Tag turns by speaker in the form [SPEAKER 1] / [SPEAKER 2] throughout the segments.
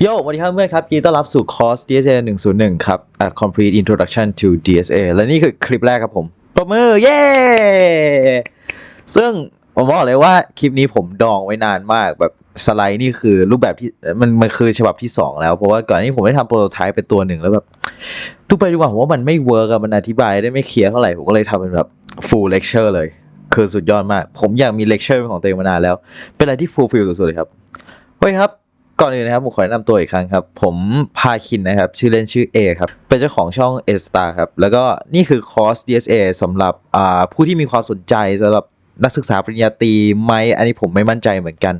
[SPEAKER 1] โยสวัสดีครับเพื่อนครับยินดีต้อนรับสู่คอร์ส DSA 101 ครับ A Complete Introduction to DSA และนี่คือคลิปแรกครับผมปรบมือ เย้ ซึ่งผมบอกเลยว่าคลิปนี้ผมดองไว้นานมากแบบสไลด์นี่คือรูปแบบที่มันมันคือฉบับที่ 2 แล้ว เพราะว่าก่อนนี้ผมได้ทำโปรโตไทป์เป็นตัวหนึ่งแล้วแบบทุกไปดีกว่าผมว่ามันไม่เวิร์กอะมันอธิบายได้ไม่เคลียร์เท่าไหร่ ผมก็เลยทำเป็นแบบ full lecture เลย คือสุดยอดมาก ผมอยากมี lecture เป็นของตัวเองมานานแล้ว เป็นอะไรที่ fulfill สุดๆเลยครับโอเคครับ ก่อนอื่นนะครับผมขอแนะนำตัวอีกครั้งครับ ผมพาคินนะครับ ชื่อเล่นชื่อ A ครับ เป็นเจ้าของช่อง A Star ครับ แล้วก็นี่คือคอร์ส DSA สำหรับผู้ที่มีความสนใจสำหรับนักศึกษาปริญญาตรีไหมอันนี้ผมไม่มั่นใจเหมือนกัน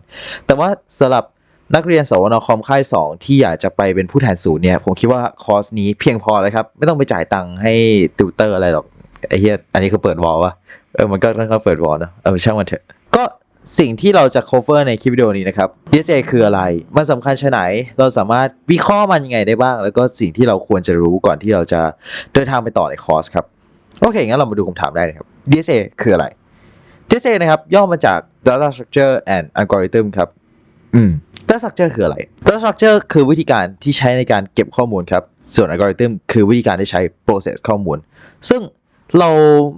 [SPEAKER 1] แต่ว่าสำหรับนักเรียนสวนคอมค่าย 2 ที่อยากจะไปเป็นผู้แทนศูนย์เนี่ย ผมคิดว่าคอร์สนี้เพียงพอเลยครับ ไม่ต้องไปจ่ายตังค์ให้ติวเตอร์อะไรหรอกไอ้เหี้ยอันนี้คือเปิดวอลวะเออมันก็ต้องเปิดวอลนะเออช่างมันเถอะก็ สิ่งที่เราจะ cover ในคลิปวิดีโอนี้นะครับ DSA คืออะไร มันสำคัญชะไหน เราสามารถวิเคราะห์มันยังไงได้บ้าง แล้วก็สิ่งที่เราควรจะรู้ก่อนที่เราจะเดินทางไปต่อในคอร์สครับ โอเค งั้นเรามาดูคำถามได้เลยครับ DSA คืออะไร DSA นะครับ ย่อมาจาก Data Structure and Algorithm ครับ อืม Data Structure คืออะไร Data Structure คือวิธีการที่ใช้ในการเก็บข้อมูลครับ ส่วน Algorithm คือวิธีการที่ใช้ process ข้อมูล ซึ่งเรา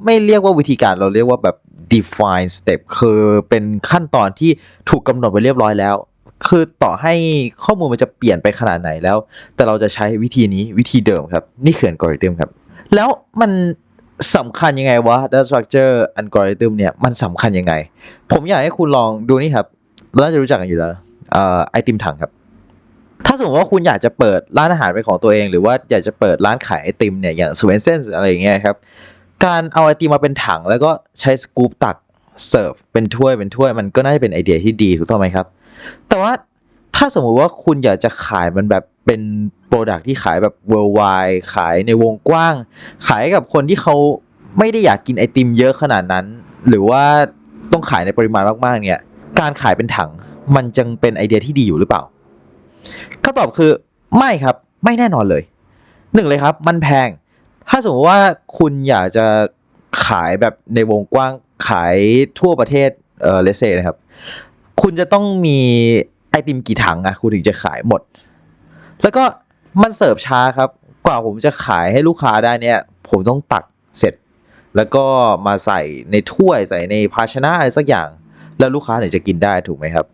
[SPEAKER 1] ไม่เรียกว่าวิธีการเราเรียกว่าแบบ define step คือเป็นขั้นตอนที่ถูกกำหนดไว้เรียบร้อยแล้ว คือต่อให้ข้อมูลมันจะเปลี่ยนไปขนาดไหนแล้ว แต่เราจะใช้วิธีนี้วิธีเดิมครับ นี่คือ algorithm ครับ แล้วมันสำคัญยังไงวะ data structure algorithm เนี่ยมันสำคัญยังไง ผมอยากให้คุณลองดูนี่ครับเราน่าจะรู้จักกันอยู่แล้วออไอติมถังครับถ้าสมมติว่าคุณอยากจะเปิดร้านอาหารเป็นของตัวเอง หรือว่าอยากจะเปิดร้านขายไอติมเนี่ยอย่างสเวนเซนอะไรอย่างเงี้ยครับ การเอาไอติมมาเป็นถัง แล้วก็ใช้สกู๊ปตักเสิร์ฟเป็นถ้วยเป็นถ้วยมันก็น่าจะเป็นไอเดียที่ดีถูกต้องไหมครับ แต่ว่าถ้าสมมุติว่าคุณอยากจะขายมันแบบเป็นโปรดักที่ขายแบบ worldwide ขายในวงกว้าง ขายกับคนที่เขาไม่ได้อยากกินไอติมเยอะขนาดนั้น หรือว่าต้องขายในปริมาณมากๆเนี่ย การขายเป็นถังมันจึงเป็นไอเดียที่ดีอยู่หรือเปล่าคำตอบคือไม่ครับไม่แน่นอนเลยหนึ่งเลยครับ มันแพง ถ้าสมมติว่าคุณอยากจะขายแบบในวงกว้างขายทั่วประเทศเออเลเซนะครับ คุณจะต้องมีไอติมกี่ถังอะคุณถึงจะขายหมด แล้วก็มันเสิร์ฟช้าครับ กว่าผมจะขายให้ลูกค้าได้เนี่ย ผมต้องตักเสร็จ แล้วก็มาใส่ในถ้วยใส่ในภาชนะอะไรสักอย่าง แล้วลูกค้าถึงจะกินได้ถูกไหมครับ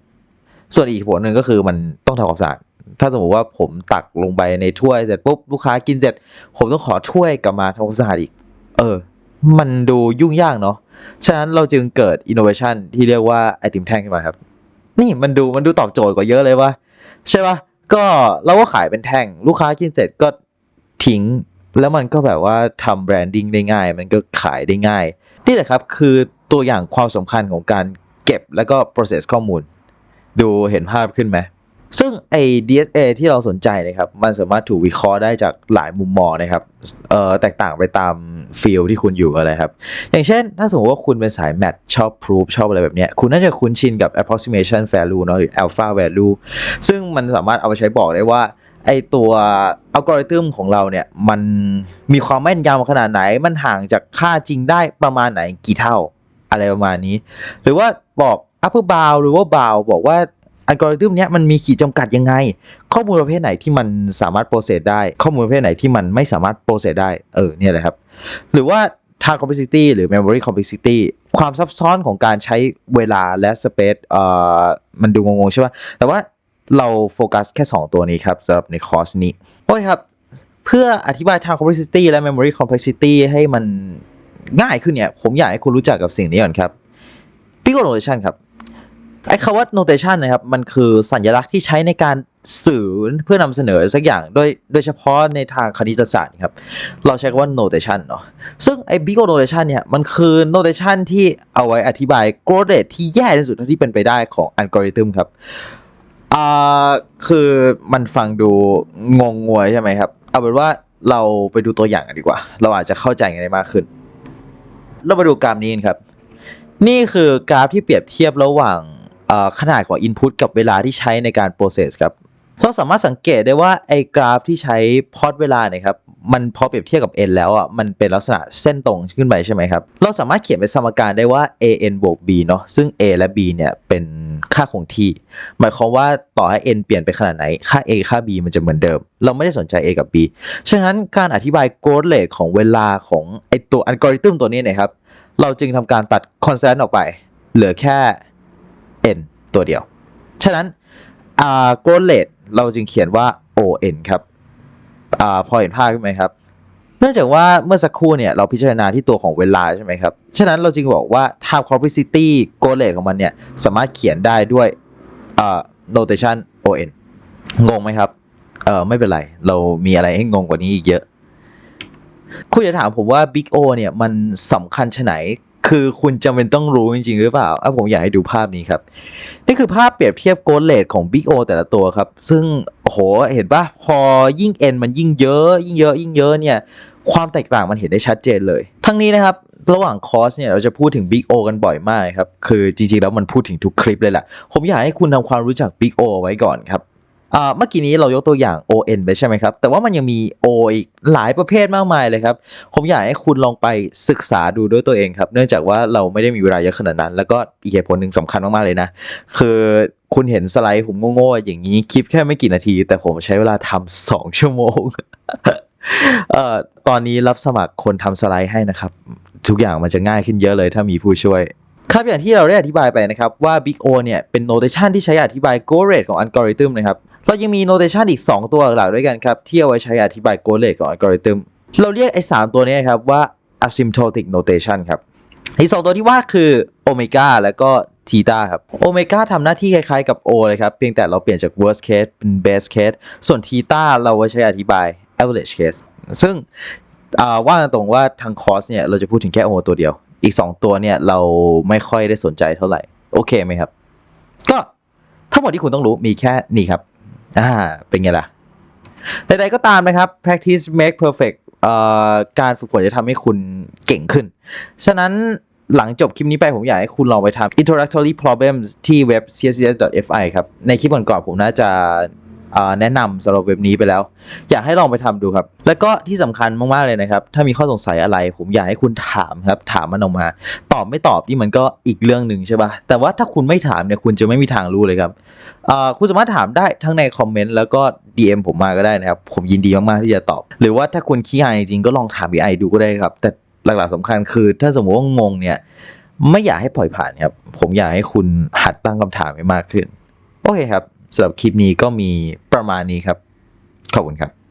[SPEAKER 1] ส่วนอีกผลหนึ่งก็คือมันต้องทำความสะอาด ถ้าสมมติว่าผมตักลงไปในถ้วยเสร็จปุ๊บลูกค้ากินเสร็จ ผมต้องขอถ้วยกลับมาทำความสะอาดอีก เออ มันดูยุ่งยากเนาะฉะนั้นเราจึงเกิด innovation ที่เรียกว่าไอติมแท่งขึ้นมาครับ นี่มันดูมันดูตอบโจทย์กว่าเยอะเลยว่าใช่ปะก็เราก็ขายเป็นแท่ง ลูกค้ากินเสร็จก็ทิ้ง แล้วมันก็แบบว่าทำแบรนดิ้งได้ง่าย มันก็ขายได้ง่าย นี่แหละครับคือตัวอย่างความสำคัญของการเก็บแล้วก็ process ข้อมูล ดูเห็นภาพขึ้นไหม ซึ่งไอ้ DSA ที่เราสนใจนะครับ มันสามารถถูกวิเคราะห์ได้จากหลายมุมมองนะครับ เอ่อ แตกต่างไปตามฟิลที่คุณอยู่อะไรครับ อย่างเช่น ถ้าสมมติว่าคุณเป็นสาย Math ชอบ Proof ชอบอะไรแบบเนี้ย คุณน่าจะคุ้นชินกับ approximation value เนอะหรือ alpha value ซึ่งมันสามารถเอาไปใช้บอกได้ว่าไอตัวอัลกอริทึมของเราเนี่ย มันมีความแม่นยำขนาดไหน มันห่างจากค่าจริงได้ประมาณไหนกี่เท่าอะไรประมาณนี้ หรือว่าบอก upper bound หรือว่า bound บอกว่า อัลกอริทึมเนี้ยมันมีขีดจำกัดยังไง ข้อมูลประเภทไหนที่มันสามารถโปรเซสได้ ข้อมูลประเภทไหนที่มันไม่สามารถโปรเซสได้ เออ เนี่ยแหละครับ หรือว่า time complexity หรือ memory complexity ความซับซ้อนของการใช้เวลาและ space เอ่อ มันดูงงๆใช่ป่ะแต่ว่าเราโฟกัสแค่ 2 ตัวนี้ครับสำหรับในคอร์สนี้ โอเคครับ เพื่ออธิบาย time complexity และ memory complexity ให้มันง่ายขึ้นเนี่ย ผมอยากให้คุณรู้จักกับสิ่งนี้ก่อนครับ Pico notation ครับ ไอ้คำว่า notation นะครับ มันคือสัญลักษณ์ที่ใช้ในการสื่อเพื่อนำเสนอสักอย่างโดยโดยเฉพาะในทางคณิตศาสตร์ครับ เราใช้คำว่า notation เนาะซึ่งไอ้ big O notation เนี่ย มันคือ notation ที่เอาไว้อธิบาย growth rate ที่แย่ที่สุดเท่าที่เป็นไปได้ของอัลกอริทึมครับอ่าคือมันฟังดูงงงวยใช่ไหมครับ เอาเป็นว่าเราไปดูตัวอย่างกันดีกว่า เราอาจจะเข้าใจกันได้มากขึ้น เรามาดูกราฟนี้กันครับ นี่คือกราฟที่เปรียบเทียบระหว่าง ขนาดของ Input กับเวลาที่ใช้ในการ process ครับเราสามารถสังเกตได้ว่าไอกราฟที่ใช้พอดเวลาเนี่ยครับมันพอเปรียบเทียบกับ n แล้วอะมันเป็นลักษณะเส้นตรงขึ้นไปใช่ไหมครับ เราสามารถเขียนเป็นสมการได้ว่า an บวก b เนาะซึ่ง a และ b เนี่ยเป็นค่าคงที่ หมายความว่าต่อให้ n เปลี่ยนไปขนาดไหน ค่า a ค่า b มันจะเหมือนเดิม เราไม่ได้สนใจ a กับ b ฉะนั้นการอธิบาย growth rate ของเวลาของไอตัวอัลกอริทึมตัวนี้เนะครับเราจึงทำการตัด constant ออกไป เหลือแค่ n ตัวเดียว ฉะนั้นอ่า growth rate เราจึงเขียนว่า on ครับอ่าพอเห็นภาพขึ้นไหมครับ เนื่องจากว่าเมื่อสักครู่เนี่ยเราพิจารณาที่ตัวของเวลาใช่ไหมครับ ฉะนั้นเราจึงบอกว่า time complexity growth rate ของมันเนี่ยสามารถเขียนได้ด้วยอ่า notation on งงไหมครับ เออไม่เป็นไร เรามีอะไรให้งงกว่านี้อีกเยอะ คุณจะถามผมว่า Big O เนี่ยมันสำคัญชไหน คือคุณจำเป็นต้องรู้จริงๆ หรือเปล่าอะผมอยากให้ดูภาพนี้ครับ นี่คือภาพเปรียบเทียบโกลเลตของ Big O แต่ละตัวครับ ซึ่งโหเห็นปะพอยิ่ง N มันยิ่งเยอะ ยิ่งเยอะ ยิ่งเยอะเนี่ยความแตกต่างมันเห็นได้ชัดเจนเลย ทั้งนี้นะครับ ระหว่างคอร์สเนี่ยเราจะพูดถึง Big O กันบ่อยมากครับ คือจริงๆ แล้วมันพูดถึงทุกคลิปเลยแหละผมอยากให้คุณทำความรู้จัก Big O ไว้ก่อนครับ เมื่อกี้นี้เรายกตัวอย่าง ON ไปใช่ไหมครับ แต่ว่ามันยังมี O อีกหลายประเภทมากมายเลยครับ ผมอยากให้คุณลองไปศึกษาดูด้วยตัวเองครับ เนื่องจากว่าเราไม่ได้มีเวลาเยอะขนาดนั้น แล้วก็อีกเหตุผลหนึ่งสำคัญมากๆเลยนะ คือคุณเห็นสไลด์ผมโง่ๆอย่างนี้คลิปแค่ไม่กี่นาที แต่ผมใช้เวลาทำสองชั่วโมงเอ่อตอนนี้รับสมัครคนทำสไลด์ให้นะครับ ทุกอย่างมันจะง่ายขึ้นเยอะเลยถ้ามีผู้ช่วย ครับอย่างที่เราได้อธิบายไปนะครับว่า Big O เนี่ยเป็น notation ที่ใช้อธิบาย growth rate ของ algorithm นะครับเรายังมี notation อีก 2 ตัวหลักด้วยกันครับที่เอาไว้ใช้อธิบาย growth rate ของ algorithm เราเรียกไอ้3ตัวนี้ครับว่า asymptotic notation ครับอีก 2 ตัวที่ว่าคือ omega แล้วก็ theta ครับ omega ทำหน้าที่คล้ายๆกับ O เลยครับเพียงแต่เราเปลี่ยนจาก worst case เป็น best case ส่วน theta เราไว้ใช้อธิบาย average case ซึ่งว่าตรงว่าทางคอสเนี่ยเราจะพูดถึงแค่ O ตัวเดียว อีก 2 ตัวเนี่ยเราไม่ค่อยได้สนใจเท่าไหร่ โอเคไหมครับ ก็ทั้งหมดที่คุณต้องรู้มีแค่นี้ครับอ่าเป็นไงล่ะใดๆก็ตามนะครับ practice make perfect อ่อการฝึกฝนจะทำให้คุณเก่งขึ้น ฉะนั้นหลังจบคลิปนี้ไปผมอยากให้คุณลองไปทำ introductory problems ที่เว็บ css.fi ครับ ในคลิปก่อนๆผมน่าจะ แนะนำสำหรับเว็บนี้ไปแล้ว อยากให้ลองไปทำดูครับ แล้วก็ที่สำคัญมากๆเลยนะครับ ถ้ามีข้อสงสัยอะไร ผมอยากให้คุณถามครับ ถามมันออกมา ตอบไม่ตอบนี่มันก็อีกเรื่องหนึ่งใช่ปะ่ะแต่ว่าถ้าคุณไม่ถามเนี่ยคุณจะไม่มีทางรู้เลยครับคุณสามารถถามได้ทั้งในคอมเมนต์แล้วก็ DM ผมมาก็ได้นะครับ ผมยินดีมากๆที่จะตอบ หรือว่าถ้าคุณขี้อายจริงก็ลองถาม AI ดูก็ได้ครับ แต่หลักๆสำคัญคือ ถ้าสมมติว่างงเนี่ยไม่อยากให้ปล่อยผ่านครับผมอยากให้คุณหัดตั้งคำถามให้มากขึ้นโอเคครับ สำหรับคลิปนี้ก็มีประมาณนี้ครับ ขอบคุณครับ